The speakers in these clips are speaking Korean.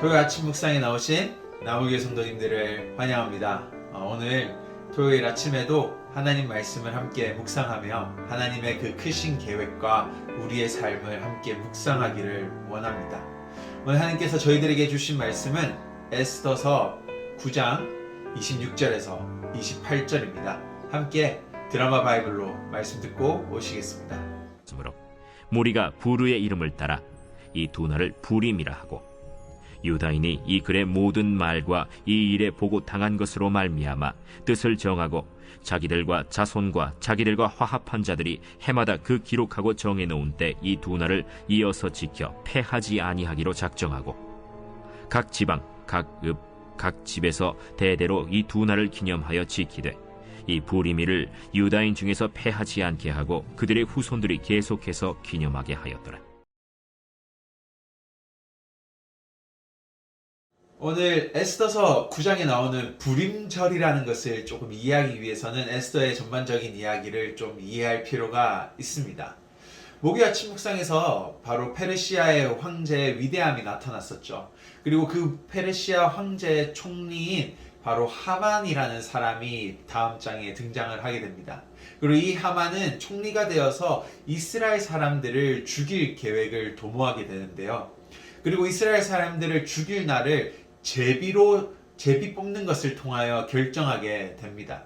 토요일 아침 묵상에 나오신 나무교 성도님들을 환영합니다. 어, 오늘 토요일 아침에도 하나님 말씀을 함께 묵상하며 하나님의 그 크신 계획과 우리의 삶을 함께 묵상하기를 원합니다. 오늘 하나님께서 저희들에게 주신 말씀은 에스더서 9장 26절에서 28절입니다. 함께 드라마 바이블로 말씀 듣고 오시겠습니다. 무리가 부르의 이름을 따라 이 두 날을 부림이라 하고 유다인이 이 글의 모든 말과 이 일에 보고 당한 것으로 말미암아 뜻을 정하고 자기들과 자손과 자기들과 화합한 자들이 해마다 그 기록하고 정해 놓은 때 이 두 날을 이어서 지켜 패하지 아니하기로 작정하고 각 지방 각 읍 각 집에서 대대로 이 두 날을 기념하여 지키되 이 부리미를 유다인 중에서 패하지 않게 하고 그들의 후손들이 계속해서 기념하게 하였더라. 오늘 에스더서 9장에 나오는 불임절이라는 것을 조금 이해하기 위해서는 에스더의 전반적인 이야기를 좀 이해할 필요가 있습니다. 목요 아침 묵상에서 바로 페르시아의 황제의 위대함이 나타났었죠. 그리고 그 페르시아 황제의 총리인 바로 하만이라는 사람이 다음 장에 등장을 하게 됩니다. 그리고 이 하만은 총리가 되어서 이스라엘 사람들을 죽일 계획을 도모하게 되는데요. 그리고 이스라엘 사람들을 죽일 날을 제비로 제비 뽑는 것을 통하여 결정하게 됩니다.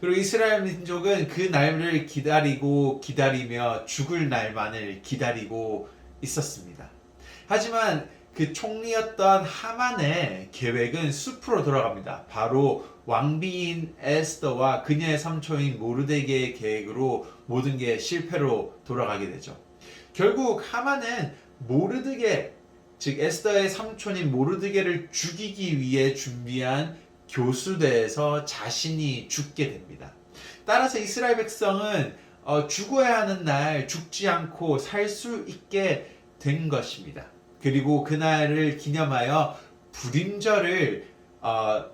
그리고 이스라엘 민족은 그 날을 기다리고 기다리며 죽을 날만을 기다리고 있었습니다. 하지만 그 총리였던 하만의 계획은 숲으로 돌아갑니다. 바로 왕비인 에스더와 그녀의 삼촌인 모르데게의 계획으로 모든 게 실패로 돌아가게 되죠. 결국 하만은 모르드게 즉 에스더의 삼촌인 모르드게를 죽이기 위해 준비한 교수대에서 자신이 죽게 됩니다. 따라서 이스라엘 백성은 어, 죽어야 하는 날 죽지 않고 살 수 있게 된 것입니다. 그리고 그날을 기념하여 불임절을 어,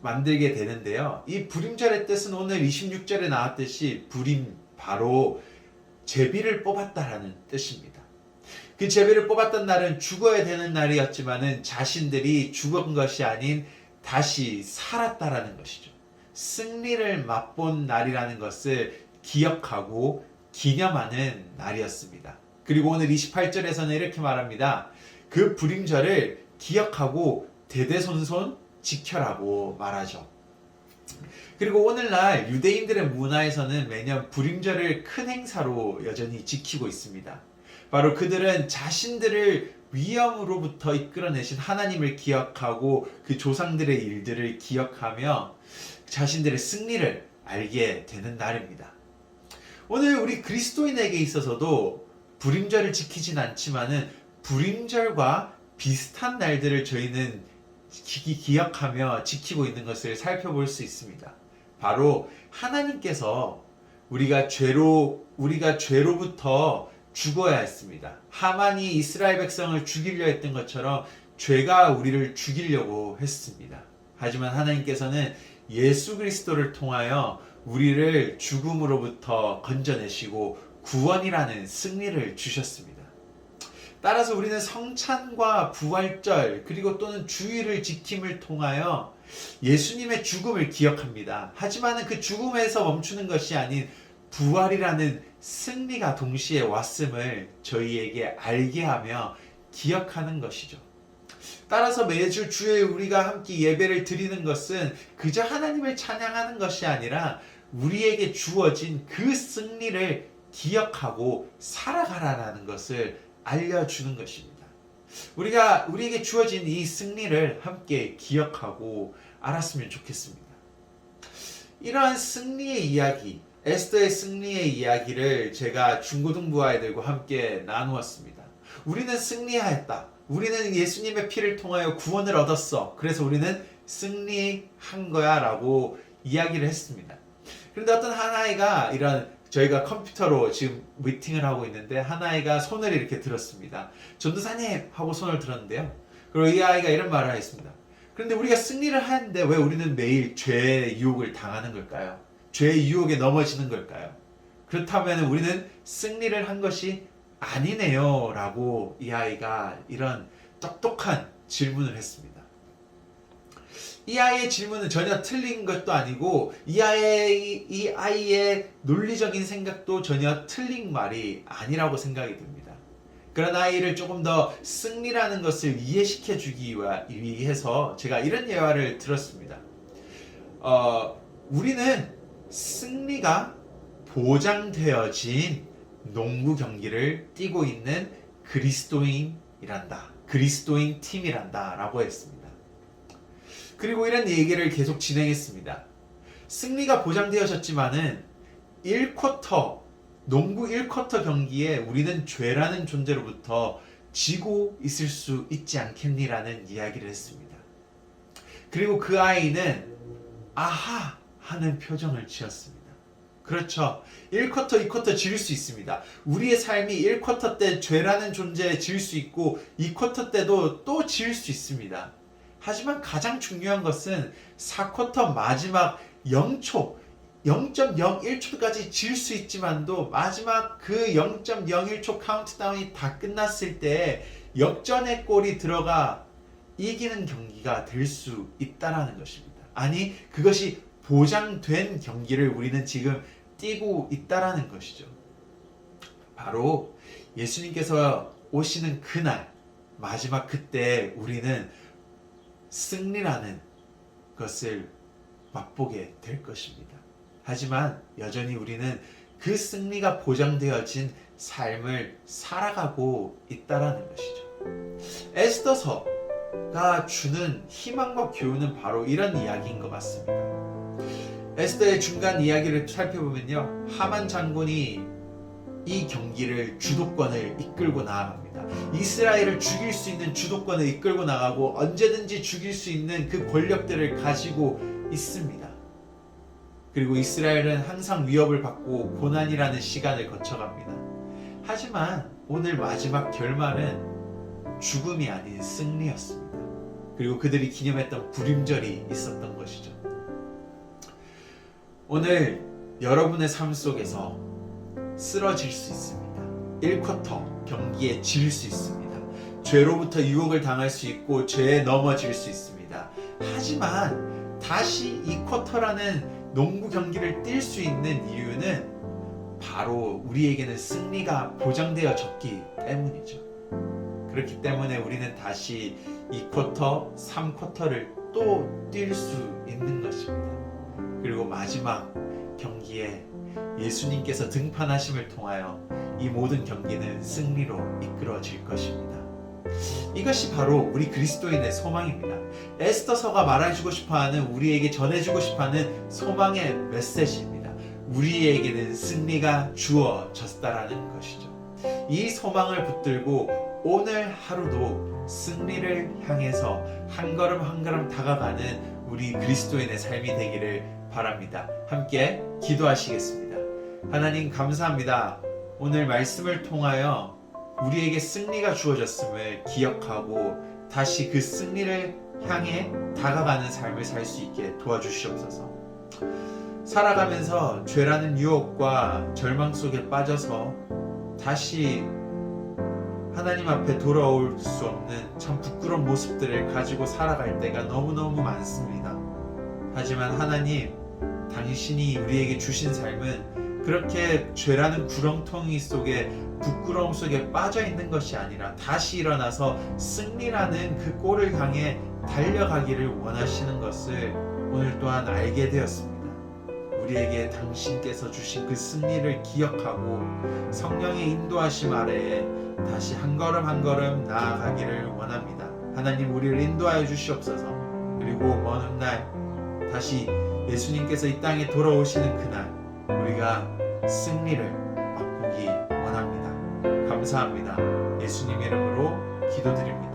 만들게 되는데요. 이 불임절의 뜻은 오늘 26절에 나왔듯이 불임 바로 제비를 뽑았다라는 뜻입니다. 그 제비를 뽑았던 날은 죽어야 되는 날이었지만은 자신들이 죽은 것이 아닌 다시 살았다라는 것이죠. 승리를 맛본 날이라는 것을 기억하고 기념하는 날이었습니다. 그리고 오늘 28절에서는 이렇게 말합니다. 그 불임절을 기억하고 대대손손 지켜라고 말하죠. 그리고 오늘날 유대인들의 문화에서는 매년 불임절을 큰 행사로 여전히 지키고 있습니다. 바로 그들은 자신들을 위험으로부터 이끌어내신 하나님을 기억하고 그 조상들의 일들을 기억하며 자신들의 승리를 알게 되는 날입니다. 오늘 우리 그리스도인에게 있어서도 불임절을 지키진 않지만은 불임절과 비슷한 날들을 저희는 기, 기억하며 지키고 있는 것을 살펴볼 수 있습니다. 바로 하나님께서 우리가 죄로 우리가 죄로부터 죽어야 했습니다. 하만이 이스라엘 백성을 죽이려 했던 것처럼 죄가 우리를 죽이려고 했습니다. 하지만 하나님께서는 예수 그리스도를 통하여 우리를 죽음으로부터 건져내시고 구원이라는 승리를 주셨습니다. 따라서 우리는 성찬과 부활절 그리고 또는 주일을 지킴을 통하여 예수님의 죽음을 기억합니다. 하지만 그 죽음에서 멈추는 것이 아닌 부활이라는 승리가 동시에 왔음을 저희에게 알게 하며 기억하는 것이죠. 따라서 매주 주일 우리가 함께 예배를 드리는 것은 그저 하나님을 찬양하는 것이 아니라 우리에게 주어진 그 승리를 기억하고 살아가라는 것을 알려주는 것입니다. 우리가 우리에게 주어진 이 승리를 함께 기억하고 알았으면 좋겠습니다. 이러한 승리의 이야기, 에스더의 승리의 이야기를 제가 중고등부 아이들과 함께 나누었습니다. 우리는 승리하였다. 우리는 예수님의 피를 통하여 구원을 얻었어. 그래서 우리는 승리한 거야 라고 이야기를 했습니다. 그런데 어떤 한 아이가 이런 저희가 컴퓨터로 지금 미팅을 하고 있는데 한 아이가 손을 이렇게 들었습니다. 전도사님 하고 손을 들었는데요. 그리고 이 아이가 이런 말을 했습니다. 그런데 우리가 승리를 하는데 왜 우리는 매일 죄의 유혹을 당하는 걸까요? 죄의 유혹에 넘어지는 걸까요? 그렇다면 우리는 승리를 한 것이 아니네요. 라고 이 아이가 이런 똑똑한 질문을 했습니다. 이 아이의 질문은 전혀 틀린 것도 아니고 이 아이의, 이 아이의 논리적인 생각도 전혀 틀린 말이 아니라고 생각이 듭니다. 그런 아이를 조금 더 승리라는 것을 이해시켜 주기 위해서 제가 이런 예화를 들었습니다. 어, 우리는 승리가 보장되어진 농구 경기를 뛰고 있는 그리스도인이란다. 그리스도인 팀이란다. 라고 했습니다. 그리고 이런 얘기를 계속 진행했습니다. 승리가 보장되어졌지만은 1쿼터, 농구 1쿼터 경기에 우리는 죄라는 존재로부터 지고 있을 수 있지 않겠니라는 이야기를 했습니다. 그리고 그 아이는 아하 하는 표정을 지었습니다. 그렇죠. 1쿼터, 2쿼터 지을 수 있습니다. 우리의 삶이 1쿼터 때 죄라는 존재에 지을 수 있고 2쿼터 때도 또 지을 수 있습니다. 하지만 가장 중요한 것은 4쿼터 마지막 0초, 0.01초까지 지을 수 있지만도 마지막 그 0.01초 카운트다운이 다 끝났을 때 역전의 골이 들어가 이기는 경기가 될 수 있다라는 것입니다. 아니, 그것이 보장된 경기를 우리는 지금 뛰고 있다라는 것이죠. 바로 예수님께서 오시는 그날, 마지막 그때 우리는 승리라는 것을 맛보게 될 것입니다. 하지만 여전히 우리는 그 승리가 보장되어진 삶을 살아가고 있다라는 것이죠. 에스더서가 주는 희망과 교훈은 바로 이런 이야기인 것 같습니다. 에스더의 중간 이야기를 살펴보면요. 하만 장군이 이 경기를 주도권을 이끌고 나아갑니다. 이스라엘을 죽일 수 있는 주도권을 이끌고 나가고 언제든지 죽일 수 있는 그 권력들을 가지고 있습니다. 그리고 이스라엘은 항상 위협을 받고 고난이라는 시간을 거쳐갑니다. 하지만 오늘 마지막 결말은 죽음이 아닌 승리였습니다. 그리고 그들이 기념했던 부림절이 있었던 것이죠. 오늘 여러분의 삶 속에서 쓰러질 수 있습니다. 1쿼터 경기에 질 수 있습니다. 죄로부터 유혹을 당할 수 있고 죄에 넘어질 수 있습니다. 하지만 다시 2쿼터라는 농구 경기를 뛸 수 있는 이유는 바로 우리에게는 승리가 보장되어졌기 때문이죠. 그렇기 때문에 우리는 다시 2쿼터, 3쿼터를 또 뛸 수 있는 것입니다. 그리고 마지막 경기에 예수님께서 등판하심을 통하여 이 모든 경기는 승리로 이끌어질 것입니다. 이것이 바로 우리 그리스도인의 소망입니다. 에스더서가 말해주고 싶어하는 우리에게 전해주고 싶어하는 소망의 메시지입니다. 우리에게는 승리가 주어졌다라는 것이죠. 이 소망을 붙들고 오늘 하루도 승리를 향해서 한 걸음 한 걸음 다가가는 우리 그리스도인의 삶이 되기를 바랍니다. 함께 기도하시겠습니다. 하나님 감사합니다. 오늘 말씀을 통하여 우리에게 승리가 주어졌음을 기억하고 다시 그 승리를 향해 다가가는 삶을 살 수 있게 도와주시옵소서. 살아가면서 죄라는 유혹과 절망 속에 빠져서 다시 하나님 앞에 돌아올 수 없는 참 부끄러운 모습들을 가지고 살아갈 때가 너무너무 많습니다. 하지만 하나님, 당신이 우리에게 주신 삶은 그렇게 죄라는 구렁텅이 속에 부끄러움 속에 빠져 있는 것이 아니라 다시 일어나서 승리라는 그 골을 향해 달려가기를 원하시는 것을 오늘 또한 알게 되었습니다. 우리에게 당신께서 주신 그 승리를 기억하고 성령의 인도하심 아래에 다시 한 걸음 한 걸음 나아가기를 원합니다. 하나님 우리를 인도하여 주시옵소서. 그리고 먼 훗날 다시 예수님께서 이 땅에 돌아오시는 그날 우리가 승리를 맛보기 원합니다. 감사합니다. 예수님 이름으로 기도드립니다.